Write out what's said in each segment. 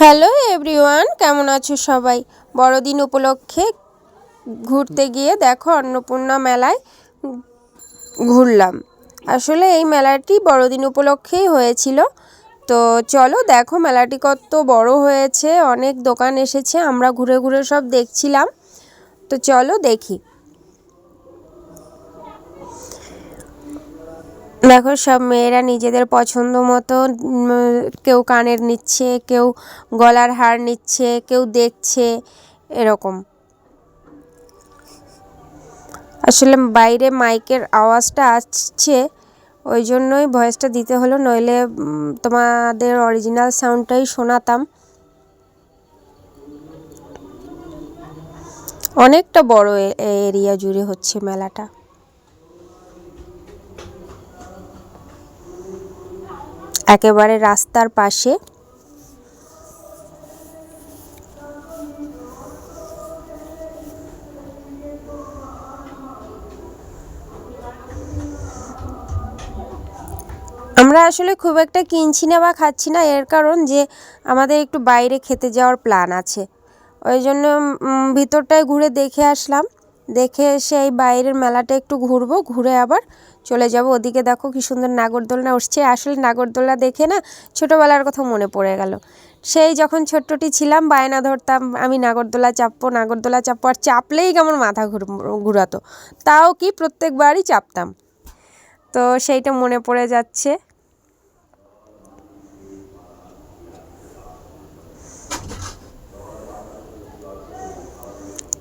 Hello everyone, কেমন আছো সবাই? বড়দিন উপলক্ষে ঘুরতে গিয়ে দেখো অন্নপূর্ণা মেলায় ঘুরলাম। আসলে এই মেলাটি বড়দিন উপলক্ষেই হয়েছিল। তো চলো দেখো মেলাটি কত বড় হয়েছে, অনেক দোকান এসেছে, আমরা ঘুরে ঘুরে সব দেখছিলাম। তো চলো দেখি। দেখো, সব মেয়েরা নিজেদের পছন্দ মতো কেউ কানের নিচ্ছে, কেউ গলার হার নিচ্ছে, কেউ দেখছে, এরকম। আসলে বাইরে মাইকের আওয়াজটা আসছে, ওই জন্যই ভয়েসটা দিতে হলো, নইলে তোমাদের অরিজিনাল সাউন্ডটাই শোনাতাম। অনেকটা বড় এরিয়া জুড়ে হচ্ছে মেলাটা। একেবারে রাস্তার পাশে। আমরা আসলে খুব একটা কিনছি না বা খাচ্ছি না, এর কারণ যে আমাদের একটু বাইরে খেতে যাওয়ার প্ল্যান আছে। ওই জন্য ভিতরটায় ঘুরে দেখে আসলাম। দেখে এসে এই বাইরের মেলাটা একটু ঘুরবো, ঘুরে আবার চলে যাব। ওদিকে দেখো কি সুন্দর নাগরদোলনা উঠছে। আসলে নাগরদোলনা দেখে না ছোটোবেলার কথা মনে পড়ে গেল। সেই যখন ছোট্টটি ছিলাম, বায়না ধরতাম, আমি নাগরদোলা চাপবো নাগরদোলা চাপবো, আর চাপলেই কেমন মাথা ঘুর, ঘুরাতো। তাও কি প্রত্যেকবারই চাপতাম। তো সেইটা মনে পড়ে যাচ্ছে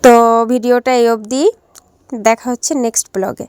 তো ভিডিওটা এই অবধি। দেখা হচ্ছে নেক্সট ব্লগে